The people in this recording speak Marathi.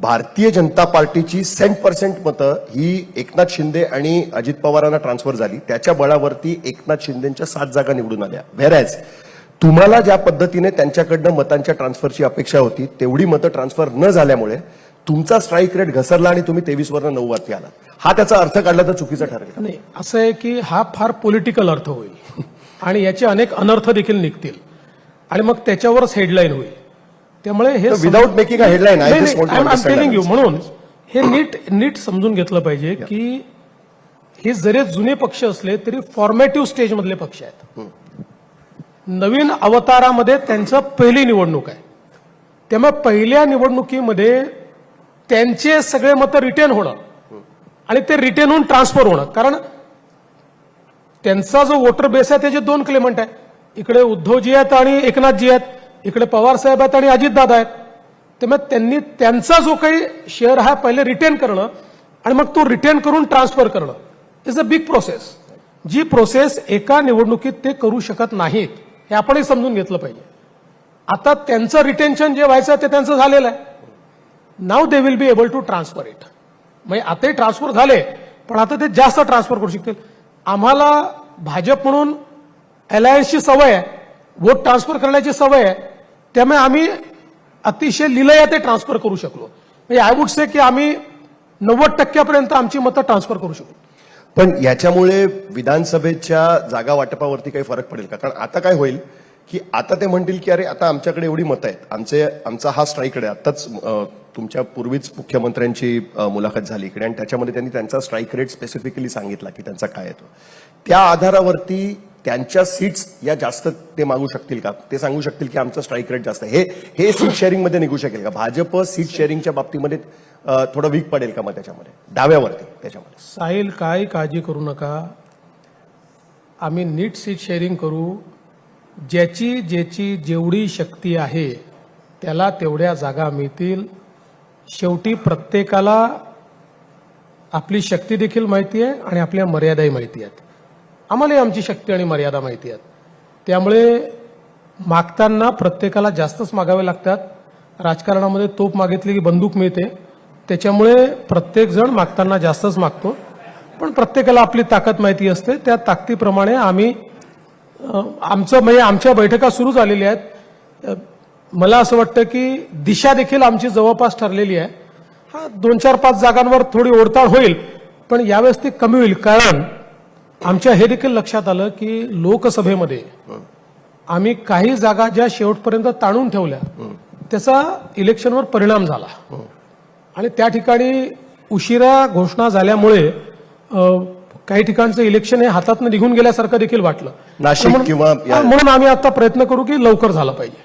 भारतीय जनता पार्टीची सेंट पर्सेंट मतं ही एकनाथ शिंदे आणि अजित पवारांना ट्रान्सफर झाली. त्याच्या बळावरती एकनाथ शिंदेच्या सात जागा निवडून आल्या. व्हेरॅज तुम्हाला ज्या पद्धतीने त्यांच्याकडनं मतांच्या ट्रान्सफरची अपेक्षा होती तेवढी मतं ट्रान्सफर न झाल्यामुळे तुमचा स्ट्राईक रेट घसरला आणि तुम्ही तेवीस वरनं नऊ वरती आला हा त्याचा अर्थ काढला तर चुकीचा ठरेल नाही असं आहे की हा फार पॉलिटिकल अर्थ होईल. आणि याचे अनेक अनर्थ देखील निघतील. आणि मग त्याच्यावरच हेडलाईन होईल. त्यामुळे हे विदाऊट मेकिंग हेडलाईन you, म्हणून हे नीट नीट समजून घेतलं पाहिजे की हे जरी जुने पक्ष असले तरी फॉर्मॅटिव्ह स्टेज मधले पक्ष आहेत. नवीन अवतारामध्ये त्यांचं पहिली निवडणूक आहे. त्यामुळे पहिल्या निवडणुकीमध्ये त्यांचे सगळे मतं रिटेन होणं आणि ते रिटेन होऊन ट्रान्सफर होणं. कारण त्यांचा जो वोटर बेस आहे त्याचे दोन क्लेमंट आहे. इकडे उद्धवजी आहेत आणि एकनाथजी आहेत. इकडे पवार साहेब आहेत आणि अजितदादा आहेत. त्यामुळे त्यांनी त्यांचा जो काही शेअर हा पहिले रिटेन करणं आणि मग तो रिटेन करून ट्रान्सफर करणं. इज अ बिग प्रोसेस जी प्रोसेस एका निवडणुकीत ते करू शकत नाहीत हे आपणही समजून घेतलं पाहिजे. आता त्यांचं रिटेन्शन जे व्हायचं ते त्यांचं झालेलं आहे. नाव they will be able to transfer it म्हणजे आताही ट्रान्सफर झाले पण आता ते जास्त ट्रान्सफर करू शकतील. आम्हाला भाजप म्हणून अलायन्सची सवय आहे वोट ट्रान्सफर करण्याची सवय आहे. त्यामुळे आम्ही अतिशय लिलया ते ट्रान्सफर करू शकलो. म्हणजे आय वुड से की आम्ही नव्वद टक्क्यापर्यंत आमची मतं ट्रान्सफर करू शकतो पण याच्यामुळे विधानसभेच्या जागा वाटपावरती काही फरक पडेल का? कारण आता काय होईल की आता ते म्हणतील की अरे आता आमच्याकडे एवढी मतं आहेत. आमचे आमचा हा स्ट्राईक रेट आताच तुमच्या पूर्वीच मुख्यमंत्र्यांची मुलाखत झाली इकडे. आणि त्याच्यामध्ये त्यांनी त्यांचा स्ट्राईक रेट स्पेसिफिकली सांगितला की त्यांचा काय येतो त्या आधारावरती त्यांच्या सीट्स या जास्त ते मागू शकतील का? ते सांगू शकतील की आमचं स्ट्राईक रेट जास्त आहे. हे हे सीट शेअरिंगमध्ये निघू शकेल का? भाजप सीट शेअरिंगच्या बाबतीमध्ये थोडं वीक पडेल का मग त्याच्यामध्ये? डाव्यावरती त्याच्यामध्ये. साहिल काय काळजी करू नका. आम्ही नीट सीट शेअरिंग करू. ज्याची ज्याची जेवढी शक्ती आहे त्याला तेवढ्या जागा मिळतील. शेवटी प्रत्येकाला आपली शक्ती देखील माहिती आहे आणि आपल्या मर्यादाही माहिती आहेत. आम्हालाही आमची शक्ती आणि मर्यादा माहिती आहेत. त्यामुळे मागताना प्रत्येकाला जास्तच मागावे लागतात. राजकारणामध्ये तोप मागितली की बंदूक मिळते. त्याच्यामुळे प्रत्येकजण मागताना जास्तच मागतो. पण प्रत्येकाला आपली ताकद माहिती असते. त्या ताकदीप्रमाणे आम्ही आमचं म्हणजे आमच्या बैठका सुरू झालेल्या आहेत. मला असं वाटतं की दिशा देखील आमची जवळपास ठरलेली आहे. हा दोन चार पाच जागांवर थोडी ओढताळ होईल पण यावेळेस ती कमी होईल. कारण आमच्या हे देखील लक्षात आलं की लोकसभेमध्ये आम्ही काही जागा ज्या शेवटपर्यंत ताणून ठेवल्या त्याचा इलेक्शनवर परिणाम झाला. आणि त्या ठिकाणी उशिरा घोषणा झाल्यामुळे काही ठिकाणचं इलेक्शन हे हातातनं निघून गेल्यासारखं देखील वाटलं. नाशिक किंवा म्हणून आम्ही आता प्रयत्न करू की लवकर झालं पाहिजे.